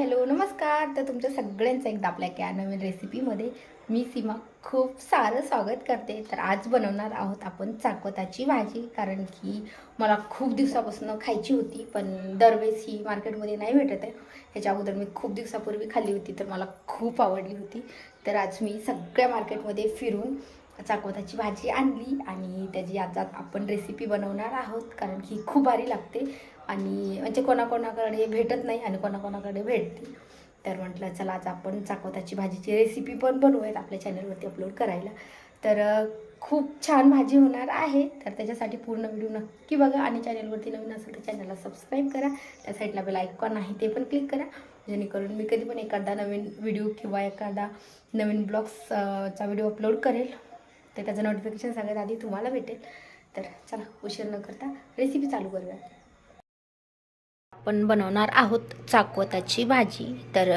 Hello नमस्कार. तर तुमच्या सगळ्यांचं एकदा आपल्या क्या नवीन रेसिपीमध्ये मी सीमा खूप सारं स्वागत करते. तर आज बनवणार आहोत आपण चाकवताची भाजी कारण की मला खूप दिवसापासून खायची होती पण दरवेळेस ही मार्केटमध्ये नाही भेटत आहे. ह्याच्या अगोदर मी खूप दिवसापूर्वी खाल्ली होती तर मला खूप आवडली होती. तर आज मी सगळ्या मार्केटमध्ये फिरून चाकोताची भाजी आणली आणि त्याची आज आपण रेसिपी बनवणार आहोत कारण की खूप भारी लागते. आणि म्हणजे कोणाकोणाकडे भेटत नाही आणि कोणाकोणाकडे भेटते. तर म्हटलं चला आज आपण चाकवताची भाजीची रेसिपी पण बनवूयात आपल्या चॅनलवरती अपलोड करायला. तर खूप छान भाजी होणार आहे. तर त्याच्यासाठी पूर्ण व्हिडिओ नक्की बघा आणि चॅनलवरती नवीन असेल तर चॅनलला सबस्क्राईब करा. त्या साईडला बेल आयकॉन आहे ते पण क्लिक करा. जेणेकरून मी कधी पण एखादा नवीन व्हिडिओ किंवा एखादा नवीन ब्लॉग्सचा व्हिडिओ अपलोड करेल. तर त्याचं नोटिफिकेशन सगळ्यात आधी तुम्हाला भेटेल. तर चला उशीर न करता रेसिपी चालू करूया. आपण बनवणार आहोत चाकवताची भाजी. तर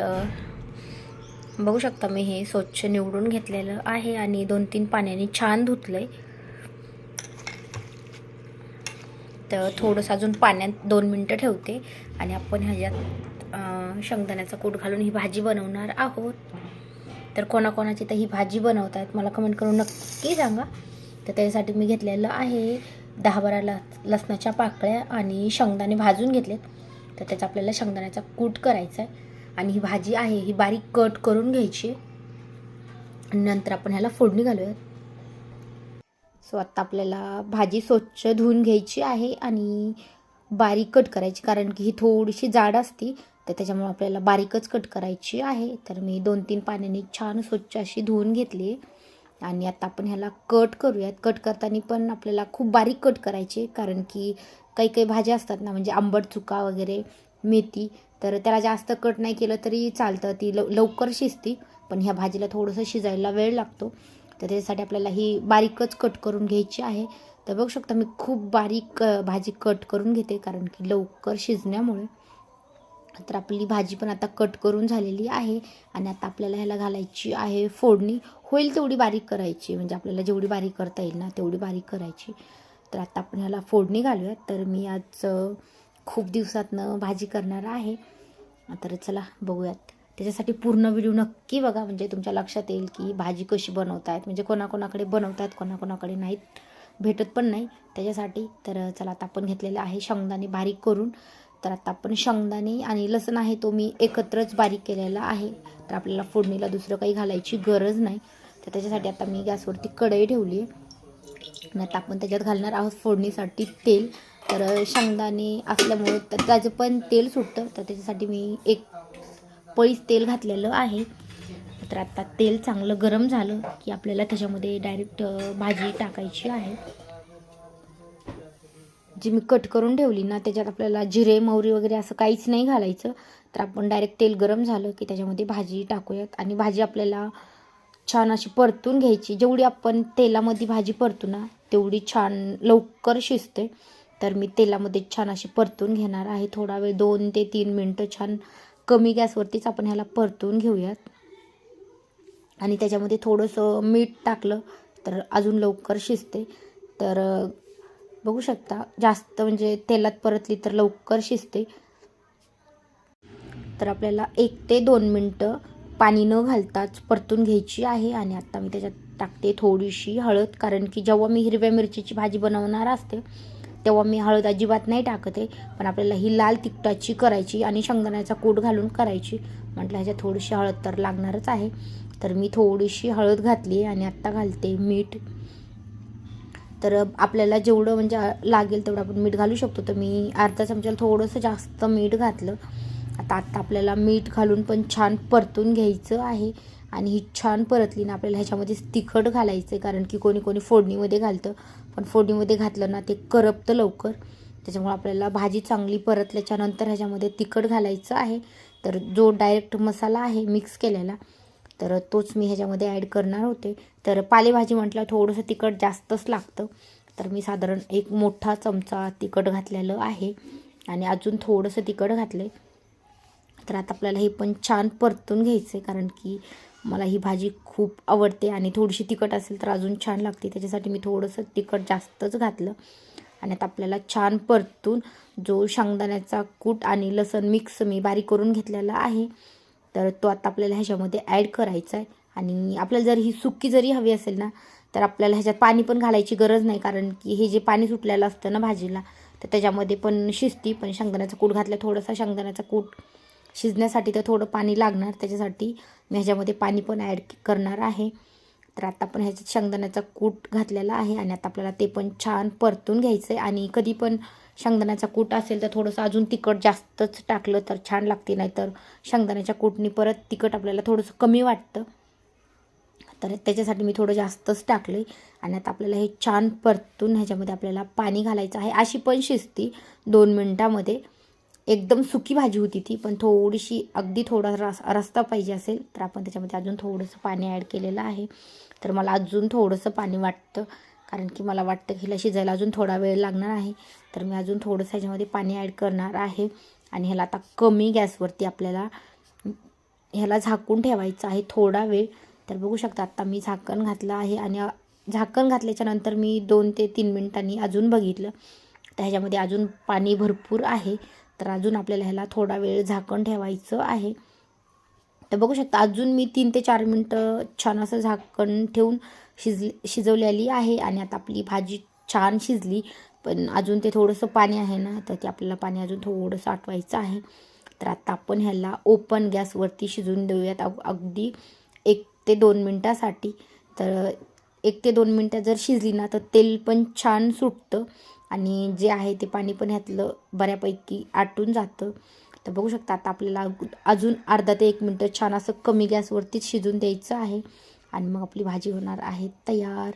बघू शकता मी हे स्वच्छ निवडून घेतलेलं आहे आणि दोन तीन पाण्याने छान धुतलंय. तर थोडंसं अजून पाण्यात दोन मिनटं ठेवते आणि आपण ह्याच्यात शेंगदाण्याचा कूट घालून ही भाजी बनवणार आहोत. तर कोणाकोणाची तर ही भाजी बनवतात मला कमेंट करून नक्की सांगा. तर त्याच्यासाठी मी घेतलेलं आहे दहा बारा ल लसणाच्या पाकळ्या आणि शेंगदाणे भाजून घेतलेत. तर त्याचा आपल्याला शेंगदाण्याचा कूट करायचा आहे आणि ही भाजी आहे ही बारीक कट करून घ्यायची. आणि नंतर आपण ह्याला फोडणी घालूयात. सो आत्ता आपल्याला भाजी स्वच्छ धुवून घ्यायची आहे आणि बारीक कट करायची कारण की ही थोडीशी जाड असती. तर त्याच्यामुळे आपल्याला बारीकच कट करायची आहे. तर मी दोन तीन पाण्याने छान स्वच्छ अशी धुवून घेतली. आणि आता आपण ह्याला कट करूयात. कट करताना पण आपल्याला खूप बारीक कट करायचे कारण की काही काही भाज्या असतात ना म्हणजे आंबट चुका वगैरे मेथी तर त्याला जास्त कट नाही केलं तरी चालतं. ती लव लवकर शिजती पण ह्या भाजीला थोडंसं शिजायला वेळ लागतो. तर त्याच्यासाठी आपल्याला ही बारीकच कट करून घ्यायची आहे. तर बघू शकता मी खूप बारीक भाजी कट करून घेते कारण की लवकर शिजण्यामुळे. तर आपली भाजी पण आता कट करून झालेली आहे आणि आता आपल्याला ह्याला घालायची आहे फोडणी. होईल तेवढी बारीक करायची म्हणजे आपल्याला जेवढी बारीक करता येईल ना तेवढी बारीक करायची. तर आता आपण ह्याला फोडणी घालूयात. तर मी आज खूप दिवसातनं भाजी करणार आहे. तर चला बघूयात. त्याच्यासाठी पूर्ण व्हिडिओ नक्की बघा. म्हणजे तुमच्या लक्षात येईल की भाजी कशी बनवतायत. म्हणजे कोणाकोणाकडे बनवतायत कोणाकोणाकडे नाहीत. भेटत पण नाही. त्याच्यासाठी तर चला आता आपण घेतलेलं आहे शेंगदाणे बारीक करून. तर आता आपण शेंगदाणे आणि लसण आहे तो मी एकत्रच बारीक केलेला आहे. तर आपल्याला फोडणीला दुसरं काही घालायची गरज नाही. तर त्याच्यासाठी आता मी गॅसवरती कढई ठेवली आहे. आता आपण त्याच्यात घालणार आहोत फोडणीसाठी तेल. तर शेंगदाणे असल्यामुळे तर त्याचं पण तेल सुटतं. तर त्याच्यासाठी मी एक पळीच तेल घातलेलं आहे. तर आता तेल चांगलं गरम झालं की आपल्याला त्याच्यामध्ये डायरेक्ट भाजी टाकायची आहे. जी मी कट करून ठेवली ना त्याच्यात आपल्याला जिरे मोहरी वगैरे असं काहीच नाही घालायचं. तर आपण डायरेक्ट तेल गरम झालं की त्याच्यामध्ये भाजी टाकूयात. आणि भाजी आपल्याला छान अशी परतून घ्यायची. जेवढी आपण तेलामध्ये भाजी परतू ना तेवढी छान लवकर शिजते. तर मी तेलामध्ये छान अशी परतून घेणार आहे. थोडा वेळ दोन ते तीन मिनटं छान कमी गॅसवरतीच आपण ह्याला परतून घेऊयात. आणि त्याच्यामध्ये थोडंसं मीठ टाकलं तर अजून लवकर शिजते. तर बघू शकता. जास्त म्हणजे तेलात परतली तर लवकर शिजते. तर आपल्याला एक ते दोन मिनटं पाणी न घालताच परतून घ्यायची आहे आणि आत्ता मी त्याच्यात टाकते थोडीशी हळद. कारण की जेव्हा मी हिरव्या मिरचीची भाजी बनवणार असते तेव्हा मी हळद अजिबात नाही टाकते. पण आपल्याला ही लाल तिखटाची करायची आणि शेंगदाण्याचा कूट घालून करायची. म्हटलं ह्याच्यात थोडीशी हळद तर लागणारच आहे. तर मी थोडीशी हळद घातली आहे आणि आत्ता घालते मीठ. तर आपल्याला जेवढं म्हणजे लागेल तेवढं आपण मीठ घालू शकतो. तर मी अर्धा चमच्याला थोडंसं जास्त मीठ घातलं. आता आत्ता आपल्याला मीठ घालून पण छान परतून घ्यायचं आहे. आणि ही छान परतली ना आपल्याला ह्याच्यामध्ये तिखट घालायचं आहे कारण की कोणी कोणी फोडणीमध्ये घालतं. पण फोडणीमध्ये घातलं ना ते करपतं लवकर. त्याच्यामुळे आपल्याला भाजी चांगली परतल्याच्यानंतर ह्याच्यामध्ये तिखट घालायचं आहे. तर जो डायरेक्ट मसाला आहे मिक्स केलेला तर तोच मी ह्याच्यामध्ये ॲड करणार होते. तर पालेभाजी म्हटलं थोडंसं तिखट जास्तच लागतं. तर मी साधारण एक मोठा चमचा तिखट घातलेलं आहे. आणि अजून थोडंसं तिखट घातलं तर आता आपल्याला हे पण छान परतून घ्यायचं आहे कारण की मला ही भाजी खूप आवडते आणि थोडीशी तिखट असेल तर अजून छान लागते. त्याच्यासाठी मी थोडंसं तिखट जास्तच घातलं. आणि आता आपल्याला छान परतून जो शेंगदाण्याचा कूट आणि लसण मिक्स मी बारीक करून घेतलेला आहे. तर तो आता आपल्याला ह्याच्यामध्ये ॲड करायचा आहे. आणि आपल्याला जर ही सुक्की जरी हवी असेल ना तर आपल्याला ह्याच्यात पाणी पण घालायची गरज नाही. कारण की हे जे पाणी सुटलेलं असतं ना भाजीला तर त्याच्यामध्ये पण शिजती पण शेंगदाण्याचा कूट घातला थोडासा शेंगदाण्याचा कूट शिजण्यासाठी तर थोडं पाणी लागणार. त्याच्यासाठी मी ह्याच्यामध्ये पाणी पण ॲड करणार आहे. तर आता आपण ह्याच्यात शेंगदाण्याचा कूट घातलेला आहे आणि आता आपल्याला ते पण छान परतून घ्यायचं आहे आणि कधी पण शेंगदाण्याचा कूट असेल तर थोडंसं अजून तिखट जास्तच टाकलं तर छान लागते नाहीतर शेंगदाण्याच्या कूटनी परत तिखट आपल्याला थोडंसं कमी वाटतं. तर त्याच्यासाठी मी थोडं जास्तच टाकलं आहे आणि आता आपल्याला हे छान परतून ह्याच्यामध्ये आपल्याला पाणी घालायचं आहे. अशी पण शिजती दोन मिनटामध्ये. एकदम सुकी भाजी होती ती पण थोडीशी अगदी थोडा रस रस्ता पाहिजे असेल तर आपण त्याच्यामध्ये अजून थोडंसं पाणी ॲड केलेलं आहे. तर मला अजून थोडंसं पाणी वाटतं. कारण की मला वाटतं की हिला शिजायला अजून थोडा वेळ लागणार आहे. तर मी अजून थोडंसं ह्याच्यामध्ये पाणी ॲड करणार आहे. आणि ह्याला आता कमी गॅसवरती आपल्याला ह्याला झाकून ठेवायचं आहे थोडा वेळ. तर बघू शकता आत्ता मी झाकण घातलं आहे आणि झाकण घातल्याच्या नंतर मी दोन ते तीन मिनिटांनी अजून बघितलं. तर ह्याच्यामध्ये अजून पाणी भरपूर आहे. तर अजून आपल्याला ह्याला थोडा वेळ झाकण ठेवायचं आहे. तर बघू शकता अजून मी तीन ते चार मिनटं छान असं झाकण ठेवून शिज शिजवलेली आहे आणि आता आपली भाजी छान शिजली. पण अजून ते थोडंसं पाणी आहे ना तर ते आपल्याला पाणी अजून थोडंसं आटवायचं आहे. तर आता आपण ह्याला ओपन गॅसवरती शिजवून देऊयात अग अगदी एक ते दोन मिनटासाठी. तर एक ते दोन मिनटं जर शिजली ना तर तेल पण छान सुटतं आणि जे आहे ते पाणी पण ह्यातलं बऱ्यापैकी आटून जातं. तर बघू शकता आता आपल्याला अजून अर्धा ते एक मिनटं छान असं कमी गॅसवरतीच शिजून द्यायचं आहे. आणि मग आपली भाजी होणार आहे तयार.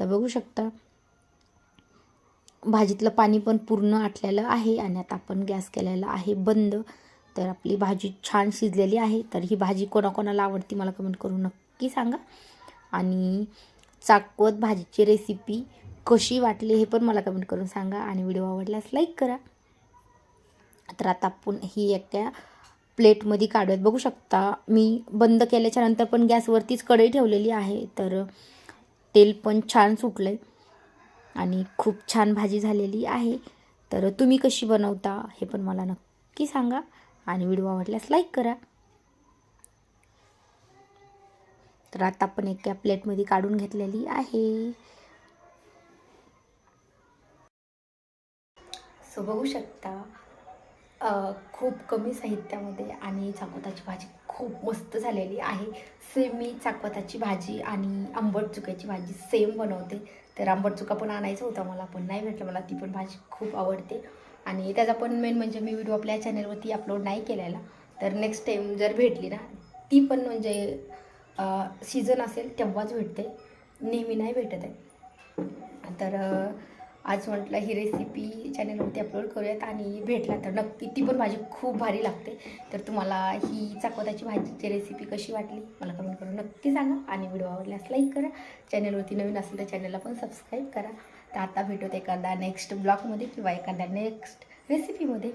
तर बघू शकता भाजीतलं पाणी पण पूर्ण आटलेलं आहे आणि आता आपण गॅस केलेला आहे बंद. तर आपली भाजी छान शिजलेली आहे. तर ही भाजी कोणाकोणाला आवडती मला कमेंट करून नक्की सांगा. आणि चाकवत भाजीची रेसिपी कशी वाटली हे पण मला कमेंट करून सांगा. आणि व्हिडिओ आवडल्यास लाईक करा. तर आता आपण ही एका प्लेटमध्ये काढूयात. बघू शकता मी बंद केल्याच्यानंतर पण गॅसवरतीच कढई ठेवलेली आहे तर तेल पण छान सुटलं आहे आणि खूप छान भाजी झालेली आहे. तर तुम्ही कशी बनवता हे पण मला नक्की सांगा आणि व्हिडिओ आवडल्यास लाईक करा. तर आता आपण एका प्लेटमध्ये काढून घेतलेली आहे. सो बघू शकता खूप कमी साहित्यामध्ये आणि चाकवताची भाजी खूप मस्त झालेली आहे. सेम मी चाकवताची भाजी आणि आंबट चुक्याची भाजी सेम बनवते. तर आंबट चुका पण आणायचा होता मला पण नाही भेटलं मला. ती पण भाजी खूप आवडते. आणि त्याचा पण मेन म्हणजे मी व्हिडिओ आपल्या चॅनलवरती अपलोड नाही केलेला. तर नेक्स्ट टाईम जर भेटली ना ती पण म्हणजे सीझन असेल तेव्हाच भेटते. नेहमी नाही भेटत आहे. तर आज म्हटलं ही रेसिपी चॅनलवरती अपलोड करूयात आणि भेटला तर नक्की ती पण भाजी खूप भारी लागते. तर तुम्हाला ही चाकवताची भाजीची रेसिपी कशी वाटली मला कमेंट करून नक्की सांगा आणि व्हिडिओ आवडल्यास लाईक करा. चॅनलवरती नवीन असेल तर चॅनलला पण सबस्क्राईब करा. तर आता भेटूत एखादा नेक्स्ट ब्लॉगमध्ये किंवा एखाद्या नेक्स्ट रेसिपीमध्ये